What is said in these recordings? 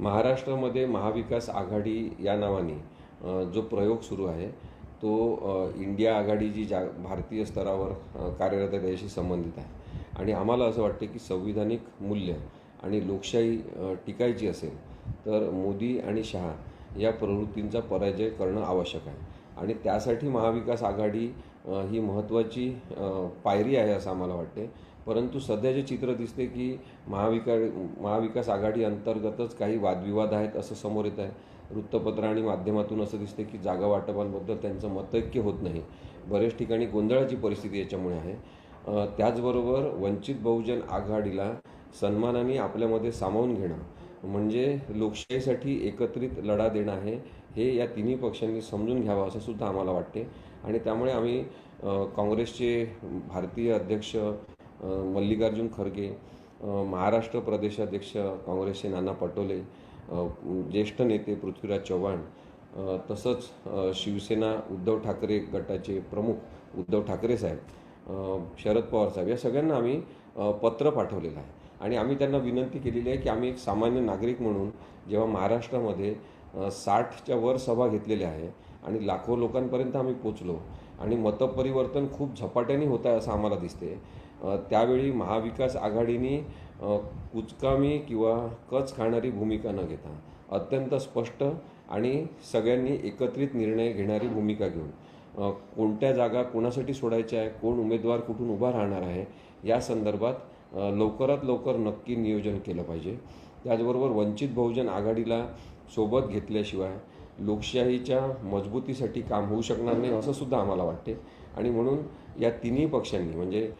महाराष्ट्रामध्ये महाविकास आघाडी या नावाने जो प्रयोग सुरू आहे तो इंडिया आघाडी जी जा भारतीय स्तरावर कार्यरत आहे त्याशी संबंधित आहे. आणि आम्हाला असं वाटते की संविधानिक मूल्य आणि लोकशाही टिकायची असेल तर मोदी आणि शहा या प्रवृत्तींचा पराजय करणं आवश्यक आहे. आणि त्यासाठी महाविकास आघाडी ही महत्त्वाची पायरी आहे असं आम्हाला वाटते परंतु सध्या जे चित्र दिसते की महाविका महाविकास आघाडी अंतर्गतच काही वादविवाद आहेत असं समोर येत आहे. वृत्तपत्र आणि माध्यमातून असं दिसते की जागा वाटपांबद्दल त्यांचं मतैक्य होत नाही. बरेच ठिकाणी गोंधळाची परिस्थिती याच्यामुळे आहे. त्याचबरोबर वंचित बहुजन आघाडीला सन्मानाने आपल्यामध्ये सामावून घेणं म्हणजे लोकशाहीसाठी एकत्रित लढा देणं आहे. हे या तिन्ही पक्षांनी समजून घ्यावं असं सुद्धा आम्हाला वाटते. आणि त्यामुळे आम्ही काँग्रेसचे भारतीय अध्यक्ष मल्लिकार्जुन खरगे महाराष्ट्र प्रदेशाध्यक्ष काँग्रेसचे नाना पटोले ज्येष्ठ नेते पृथ्वीराज चव्हाण तसंच शिवसेना उद्धव ठाकरे गटाचे प्रमुख उद्धव ठाकरे साहेब शरद पवार साहेब या सगळ्यांना आम्ही पत्र पाठवलेलं आहे. आणि आम्ही त्यांना विनंती केलेली आहे की आम्ही एक सामान्य नागरिक म्हणून जेव्हा महाराष्ट्रामध्ये साठच्या वर सभा घेतलेल्या आहे आणि लाखो लोकांपर्यंत आम्ही पोचलो. आणि मतपरिवर्तन खूप झपाट्याने होत आहे असं आम्हाला दिसते. त्यावेळी महाविकास आघाडीने कुचकामी किंवा कच खाणारी भूमिका न घेता अत्यंत स्पष्ट आणि सगळ्यांनी एकत्रित निर्णय घेणारी भूमिका घेऊन कोणत्या जागा कोणासाठी सोडायच्या आहे कोण उमेदवार कुठून उभा राहणार आहे या संदर्भात लवकरात लवकर नक्की नियोजन केलं पाहिजे. त्याचबरोबर वंचित बहुजन आघाडीला सोबत घेतल्याशिवाय लोकशाहीच्या मजबूतीसाठी काम होऊ शकणार नाही असं सुद्धा आम्हाला वाटते. आणि म्हणून या तिन्ही पक्षांनी म्हणजे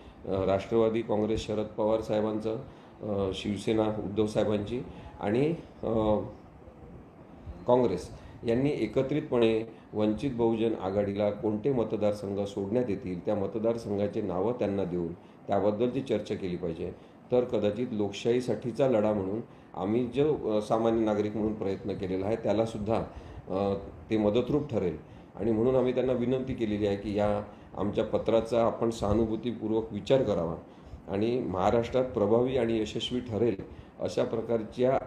राष्ट्रवादी काँग्रेस शरद पवार साहेबांचं शिवसेना उद्धव साहेबांची आणि काँग्रेस यांनी एकत्रितपणे वंचित बहुजन आघाडीला कोणते मतदारसंघ सोडण्यात येतील त्या मतदारसंघाचे नावं त्यांना देऊन त्याबद्दलची चर्चा केली पाहिजे. तर कदाचित लोकशाहीसाठीचा लढा म्हणून आम्ही जो सामान्य नागरिक म्हणून प्रयत्न केलेला आहे त्यालासुद्धा ते मदतरूप ठरेल. आणि म्हणून आम्ही त्यांना विनंती केलेली आहे की या आमच्या पत्राचा आपण सहानुभूतीपूर्वक विचार करावा. आणि महाराष्ट्रात प्रभावी आणि यशस्वी ठरेल अशा प्रकारच्या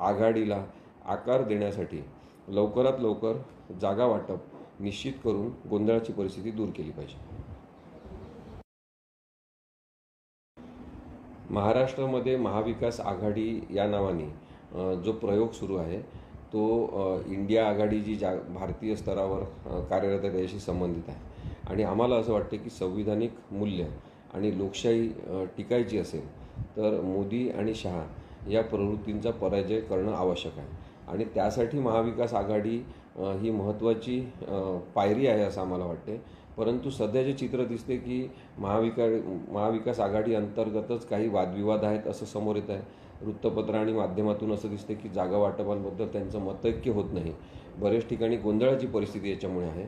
आघाडीला आकार देण्यासाठी लवकरात लवकर जागा वाटप निश्चित करून गोंधळाची परिस्थिती दूर केली पाहिजे. महाराष्ट्रामध्ये महाविकास आघाडी या नावाने जो प्रयोग सुरू आहे तो इंडिया आघाडी जी जा भारतीय स्तरावर कार्यरत आहे त्याशी संबंधित आहे. आणि आम्हाला असं वाटते की संविधानिक मूल्य आणि लोकशाही टिकायची असेल तर मोदी आणि शहा या प्रवृत्तींचा पराजय करणं आवश्यक आहे. आणि त्यासाठी महाविकास आघाडी ही महत्त्वाची पायरी आहे असं आम्हाला वाटते परंतु सध्या जे चित्र दिसते की महाविका महाविकास आघाडी अंतर्गतच काही वादविवाद आहेत असं समोर येत आहे. वृत्तपत्र आणि माध्यमातून असं दिसते की जागा वाटपांबद्दल त्यांचं मतैक्य होत नाही. बरेच ठिकाणी गोंधळाची परिस्थिती याच्यामुळे आहे.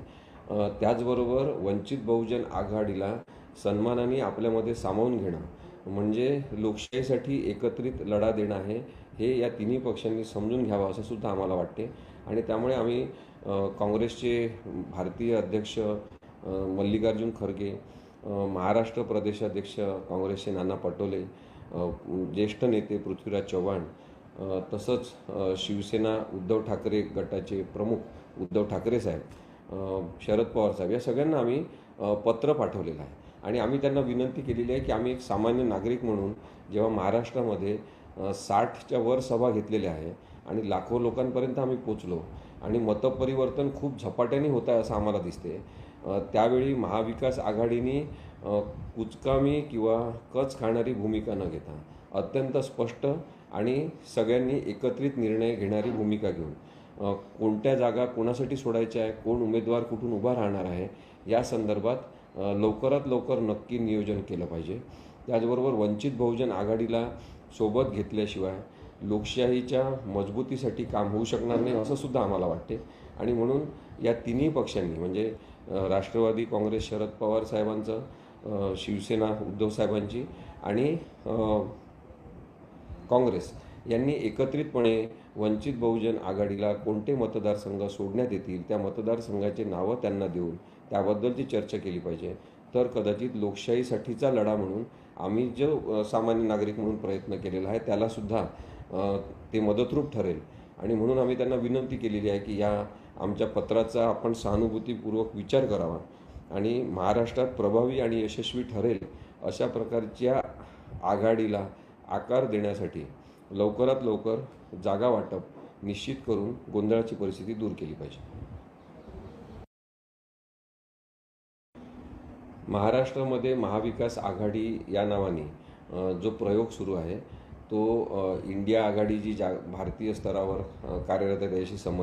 त्याचबरोबर वंचित बहुजन आघाडीला सन्मानाने आपल्यामध्ये सामावून घेणं म्हणजे लोकशाहीसाठी एकत्रित लढा देणं आहे हे या तिन्ही पक्षांनी समजून घ्यावं असं सुद्धा आम्हाला वाटते. आणि त्यामुळे आम्ही काँग्रेसचे भारतीय अध्यक्ष मल्लिकार्जुन खरगे महाराष्ट्र प्रदेशाध्यक्ष काँग्रेसचे नाना पटोले ज्येष्ठ नेते पृथ्वीराज चव्हाण तसंच शिवसेना उद्धव ठाकरे गटाचे प्रमुख उद्धव ठाकरे साहेब शरद पवार साहेब या सगळ्यांना आम्ही पत्र पाठवलेलं आहे. आणि आम्ही त्यांना विनंती केलेली आहे की आम्ही एक सामान्य नागरिक म्हणून जेव्हा महाराष्ट्रामध्ये साठच्या वर सभा घेतलेल्या आहे आणि लाखो लोकांपर्यंत आम्ही पोचलो आणि मतपरिवर्तन खूप झपाट्याने होत आहे असं आम्हाला दिसते त्यावेळी महाविकास आघाडीने कुचकामी किंवा कच खाणारी भूमिका न घेता अत्यंत स्पष्ट आणि सगळ्यांनी एकत्रित निर्णय घेणारी भूमिका घेऊन कोणत्या जागा कोणासाठी सोडायच्या आहे कोण उमेदवार कुठून उभा राहणार आहे या संदर्भात लवकरात लवकर नक्की नियोजन केलं पाहिजे. त्याचबरोबर वंचित बहुजन आघाडीला सोबत घेतल्याशिवाय लोकशाहीच्या मजबूतीसाठी काम होऊ शकणार नाही असं सुद्धा आम्हाला वाटते. आणि म्हणून या तिन्ही पक्षांनी म्हणजे राष्ट्रवादी काँग्रेस शरद पवार साहेबांचं शिवसेना उद्धव साहेबांची आणि काँग्रेस यांनी एकत्रितपणे वंचित बहुजन आघाडीला कोणते मतदारसंघ सोडण्यात येतील त्या मतदारसंघाचे नावं त्यांना देऊन त्याबद्दलची चर्चा केली पाहिजे. तर कदाचित लोकशाहीसाठीचा लढा म्हणून आम्ही जो सामान्य नागरिक म्हणून प्रयत्न केलेला आहे त्यालासुद्धा ते मदतरूप ठरेल. आणि म्हणून आम्ही त्यांना विनंती केलेली आहे की या आमच्या पत्राचा आपण सहानुभूतीपूर्वक विचार करावा. आणि महाराष्ट्रात प्रभावी आणि यशस्वी ठरेल अशा प्रकारच्या आघाडीला आकार देण्यासाठी लवकरात लवकर जागा वाटप निश्चित करून गोंधळाची परिस्थिती दूर केली पाहिजे. महाराष्ट्रामध्ये महाविकास आघाडी या नावाने जो प्रयोग सुरू आहे तो इंडिया आघाडी जी जा भारतीय स्तरावर कार्यरत आहे त्याच्याशी संबंधित